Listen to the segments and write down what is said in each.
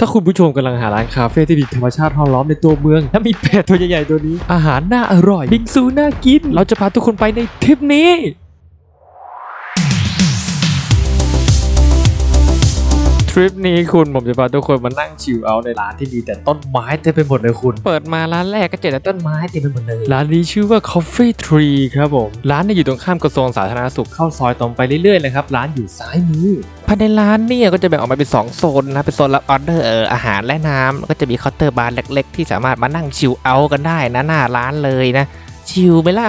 ถ้าคุณผู้ชมกำลังหาร้านคาเฟ่ที่มีธรรมชาติห้อมล้อมในตัวเมืองและมีแป็ดตัวใหญ่ๆตัวนี้ อาหารน่าอร่อย บิงซูน่ากิน เราจะพาทุกคนไปในทริปนี้ ริปนี้คุณผมจะพาทุกคนมานั่งชิลเอาท์ในร้านที่มีแต่ต้นไม้เต็มไปหมดเลยคุณ เปิดมาร้านแรกก็เจอแต่ต้นไม้เต็มไปหมดเลย ร้านนี้ชื่อว่า Coffee Tree ครับผม ร้านเนี่ยอยู่ตรงข้ามกระทรวงสาธารณสุขเข้าซอยตรงไปเรื่อยๆเลยครับ ร้านอยู่ซ้ายมือภายในร้านเนี่ยก็จะแบ่งออกมาเป็น 2 โซนนะ เป็นโซนรับออเดอร์เอออาหารและน้ำแล้วก็จะมีเคาน์เตอร์บาร์เล็ก ๆ ที่สามารถมานั่งชิลเอาท์กันได้นะหน้าร้านเลยนะ ชิลไหมล่ะ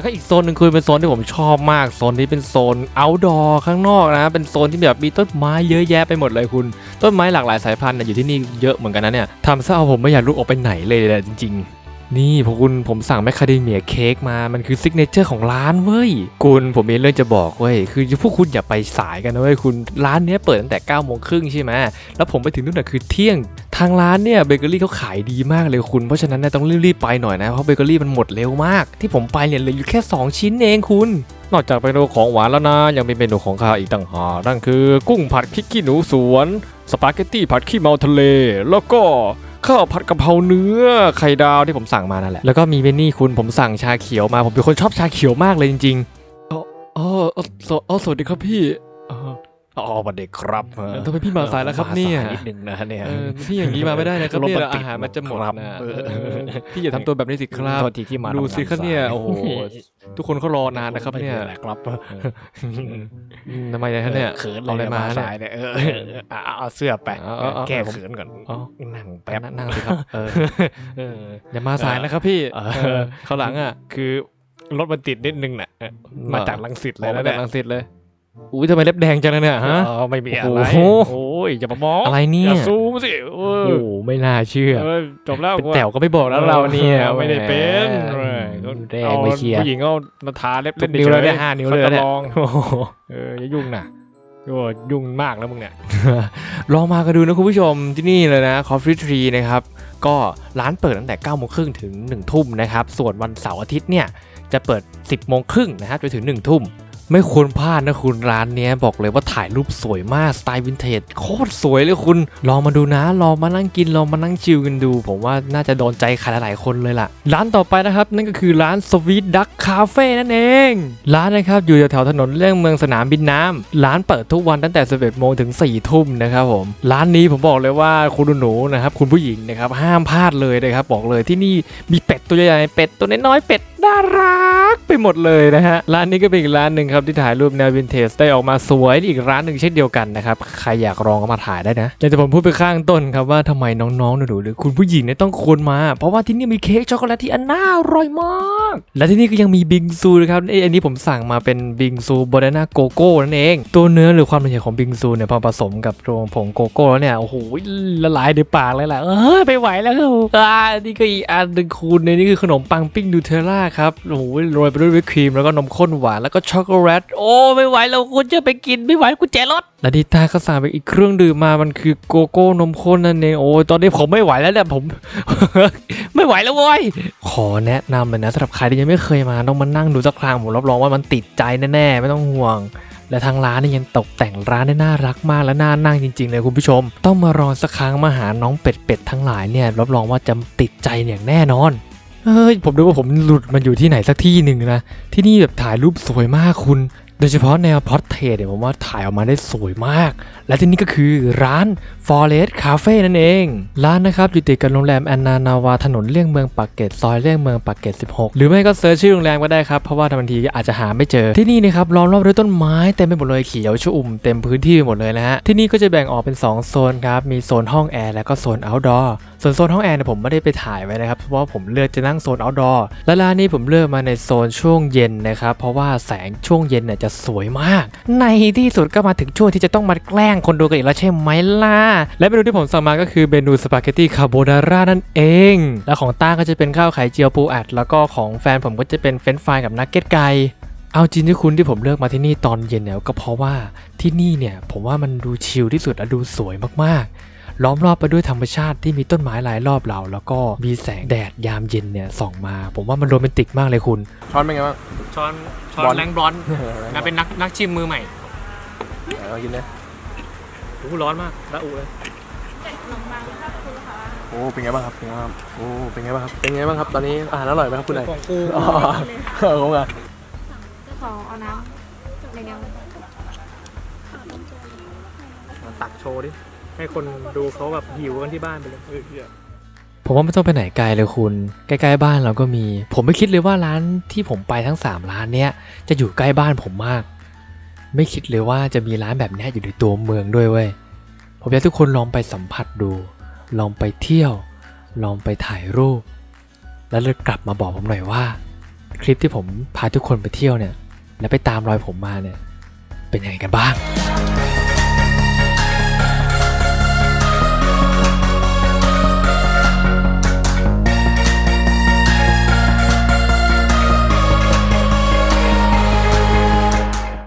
แล้วก็อีกโซนหนึ่งคือเป็นโซนที่ผมชอบมากโซนนี้เป็นโซน outdoor ข้างนอกนะเป็นโซนที่แบบมีต้นไม้เยอะแยะไปหมดเลยคุณ ต้นไม้หลากหลายสายพันธุ์นะอยู่ที่นี่เยอะเหมือนกันนะเนี่ยทำซะเอาผมไม่อยากลุกออกไปไหนเลยแหละจริงๆนี่พอคุณผมสั่งแมคคาเดเมียเค้กมา มันคือซิกเนเจอร์ของร้านเว้ย คุณผมมีเรื่องจะบอกเว้ย คือพวกคุณอย่าไปสายกันนะเว้ยคุณ ร้านเนี้ยเปิดตั้งแต่9ก้าโมงครึ่งใช่ไหม แล้วผมไปถึงนู่นน่ะคือเที่ยง ทางร้านเนี่ยเบเกอรี่เขาขายดีมากเลยคุณ เพราะฉะนั้นเนี่ยต้องรีบๆไปหน่อยนะ เพราะเบเกอรี่มันหมดเร็วมาก ที่ผมไปเนี่ยเหลืออยู่แค่ 2 ชิ้นเองคุณ นอกจากเมนูของหวานแล้วนะ ยังมีเมนูของข้าวอีกต่างหากนั่นคือ กุ้งผัดพริกขี้หนูสวน สปาเกตตี้ผัดขี้เมาทะเล แล้วก็ข้าวผัดกะเพราเนื้อไข่ดาวที่ผมสั่งมานั่นแหละ แล้วก็มีเมนี่คุณผมสั่งชาเขียวมา ผมเป็นคนชอบชาเขียวมากเลยจริงๆอ๋อออสอ๋อสวัสดีครับพี่ อ๋ออ๋อสวัสดีครับเออทำไมพี่มาสายแล้วครับเนี่ยมาสานิดนึงนะเนี่ยเออพี่อย่างนี้มาไม่ได้นะครับรถเนี่ยมันติดอาหารมันจะหมดครับนะเออเออพี่อย่าทำตัวแบบนี้สิครับโทษทีที่มาดูสิทำงาครับเนี่ยสาโอ้โหทุกคนเขารอนานนะครับเนี่ยไม่ป็ไรครับอืมทำไมนะครับเนี่ยเขินเอาอะไรเลยมามาเนี่ยสายเนี่ยเออเอาเอาเอาเสื้อไปเอาเอาเอาแก้ผมเขินก่อนอ๋อนั่งไปแป๊บนั่งสิครับเออเอออย่ามาสายนะครับพี่เออเออเขาวหลังอะคือรถมันติดนิดนึงน่ะเออมาจากลังสิตเลยออกนะมาจากเนี่ยรังสิตเลย อุ้ยทำไมเล็บแดงจังนะเนี่ยฮะเออไม่มีอะไร โอ้โห โอ้ยอย่ามามองอะไรเนี่อยย่าซูมสิเออโอ้โหไม่น่าเชื่อเออจบแล้วเป็นแต๋วก็ไม่บอกแล้วเราเนี่ยออไม่ได้เป็นแหมเออแดงไม่เคลียร์ผู้หญิงเอามาทาเล็บทุเล่กนนิ้วเฉแล้วยเนี่ยห้านิ้วเลยขาจะเนี่ยลองโอ้โหเอออย่ายุ่งนะโอ้ยุ่งมากแล้วมึงเนี่ย ลองมากันดูนะคุณผู้ชมที่นี่เลยนะ Coffee Tree นะครับ ก็ร้านเปิดตั้งแต่9ก้าโมงครึ่งถึง 1 ทุ่มนะครับ ส่วนวันเสาร์อาทิตย์เนี่ยจะเปิด 10โมงครึ่งนะฮะไปถึง 1 ทุ่ม ไม่ควรพลาดนะคุณร้านเนี้ยบอกเลยว่าถ่ายรูปสวยมากสไตล์วินเทจโคตรสวยเลยคุณ ลองมาดูนะลองมานั่งกินลองมานั่งชิลกันดู ผมว่าน่าจะโดนใจใครหลายๆคนเลยล่ะ ร้านต่อไปนะครับ นั่นก็คือร้าน Sweet Duck Cafe นั่นเอง ร้านนะครับอยู่แถวถนนเลี่ยงเมืองสนามบินน้ำร้านเปิดทุกวันตั้งแต่11โมงถึง4ทุ่มนะครับผมร้านนี้ผมบอกเลยว่าคุณหนูนะครับคุณผู้หญิงนะครับห้ามพลาดเลยนะครับบอกเลยที่นี่มีเป็ดตัวใหญ่เป็ดตัวน้อยๆเป็ด น่ารักไปหมดเลยนะฮะ ร้านนี้ก็เป็นอีกร้านหนึ่งครับที่ถ่ายรูปแนววินเทจได้ออกมาสวยอีกร้านหนึ่งเช่นเดียวกันนะครับ ใครอยากลองก็มาถ่ายได้นะอยากจะผมพูดไปข้างต้นครับว่าทำไมน้องๆหนูๆหรือคุณผู้หญิงเนี่ยต้องควรมา เพราะว่าที่นี่มีเค้กช็อกโกแลตที่อันน่าอร่อยมาก และที่นี่ก็ยังมีบิงซูนะครับเอ้อันนี้ผมสั่งมาเป็นบิงซูบานาน่าโกโก้นั่นเอง ตัวเนื้อหรือความละเอียดของบิงซูเนี่ยพอผสมกับตัวผงโกโก้แล้วเนี่ยโอ้โหละลายในปากเลยแหละเออไม่ไหวแล้วอ่านี่ก็อีกอันหนึ่งคุณในนี่คือขนมปังปิ้งนูเทลล่าครับโอ้โหโรยไปด้วยวิปครีมแล้วก็นมข้นหวานแล้วก็ช็อกโกแลตโอ้ไม่ไหวแล้วคุณจะไปกินไม่ไหวกุญแจรถและดิตาก็สั่งไปอีกเครื่องดื่มมามันคือโกโก้นมข้นนั่นเองโอ้ตอนนี้ผมไม่ไหวแล้วเนี่ยผม ไม่ไหวแล้วเว้ยขอแนะนำเลยนะสำหรับใครที่ยังไม่เคยมาต้องมานั่งดูสักครั้งผมรับรองว่ามันติดใจแน่ๆไม่ต้องห่วงและทางร้านนี่ยังตกแต่งร้านได้น่ารักมากและน่านั่งจริงๆเลยคุณผู้ชม ต้องมาลอสักครั้งมาหาน้องเป็ดๆทั้งหลายเนี่ยรับรองว่าจะติดใจอย่างแน่นอน เฮ้ยผมดูว่าผมหลุดมันอยู่ที่ไหนสักที่หนึ่งนะ ที่นี่แบบถ่ายรูปสวยมากคุณ โดยเฉพาะแนวพอร์เทรตเนี่ยผมว่าถ่ายออกมาได้สวยมาก และที่นี่ก็คือร้าน Forest Cafe นั่นเอง ร้านนะครับอยู่ติดกับโรงแรมแอนนานาวาถนนเลี่ยงเมืองปากเกร็ดซอยเลี่ยงเมืองปากเกร็ด16 หรือไม่ก็เซิร์ชชื่อโรงแรมก็ได้ครับ เพราะว่าบางทีอาจจะหาไม่เจอ ที่นี่นะครับล้อมรอบด้วยต้นไม้เต็มไปหมดเลยเขียวชุ่มเต็มพื้นที่ไปหมดเลยนะฮะ ที่นี่ก็จะแบ่งออกเป็น 2 โซนครับ มีโซนห้องแอร์และก็โซน outdoor ส่วนโซนห้องแอร์เนี่ยผมไม่ได้ไปถ่ายไว้นะครับ เพราะว่าผมเลือกจะนั่งโซน outdoor และร้านนี้ผมเลือกมาในโซนช่วงเย็นนะครับ เพราะว่าแสงช่วงเย็นเนี่ยจะสวยมาก ในที่สุดก็มาถึงช่วงที่จะต้องมาแกล้งคนดูกันอีกแล้วใช่ไหมล่ะ และเมนูที่ผมสั่งมาก็คือเมนูสปาเกตตี้คาโบนาร่านั่นเอง และของต้าก็จะเป็นข้าวไข่เจียวปูอัด แล้วก็ของแฟนผมก็จะเป็นเฟรนช์ฟรายกับนักเก็ตไก่เอาจริงที่คุณที่ผมเลือกมาที่นี่ตอนเย็นเนี่ยก็เพราะว่าที่นี่เนี่ยผมว่ามันดูชิลที่สุดและดูสวยมากๆ ล้อมรอบไปด้วยธรรมชาติที่มีต้นไม้รายรอบเรา แล้วก็มีแสงแดดยามเย็นเนี่ยส่องมา ผมว่ามันโรแมนติกมากเลยคุณ ช้อนเป็นไงบ้าง ช้อนช้อบอนลแรงบอลนะเป็นนักนักชิมมือใหม่เอากินเลยโอ้โหร้อนมากระอุเลย โอ้เป็นไงบ้างครับเป็นไงบ้างครับโอ้เป็นไงบ้างครับเป็นไงบ้างครับตอนนี้อาหารอร่อยไหมครับคุณนายของกูอ๋อเออผมอะขอเอาน้ำในแนวตักโชว์ดิ ให้คนดูเขาแบบหิวกันที่บ้านไปเลยเออเหี้ยผมว่าไม่ต้องไปไหนไกลเลยคุณ ใกล้ๆบ้านเราก็มี ผมไม่คิดเลยว่าร้านที่ผมไปทั้ง 3 ร้านเนี้ยจะอยู่ใกล้บ้านผมมาก ไม่คิดเลยว่าจะมีร้านแบบเนี้ยอยู่ในตัวเมืองด้วยเว้ย ผมอยากให้ทุกคนลองไปสัมผัสดู ลองไปเที่ยว ลองไปถ่ายรูป แล้วเลยกลับมาบอกผมหน่อยว่า คลิปที่ผมพาทุกคนไปเที่ยวเนี่ย และไปตามรอยผมมาเนี่ย เป็นยังไงกันบ้าง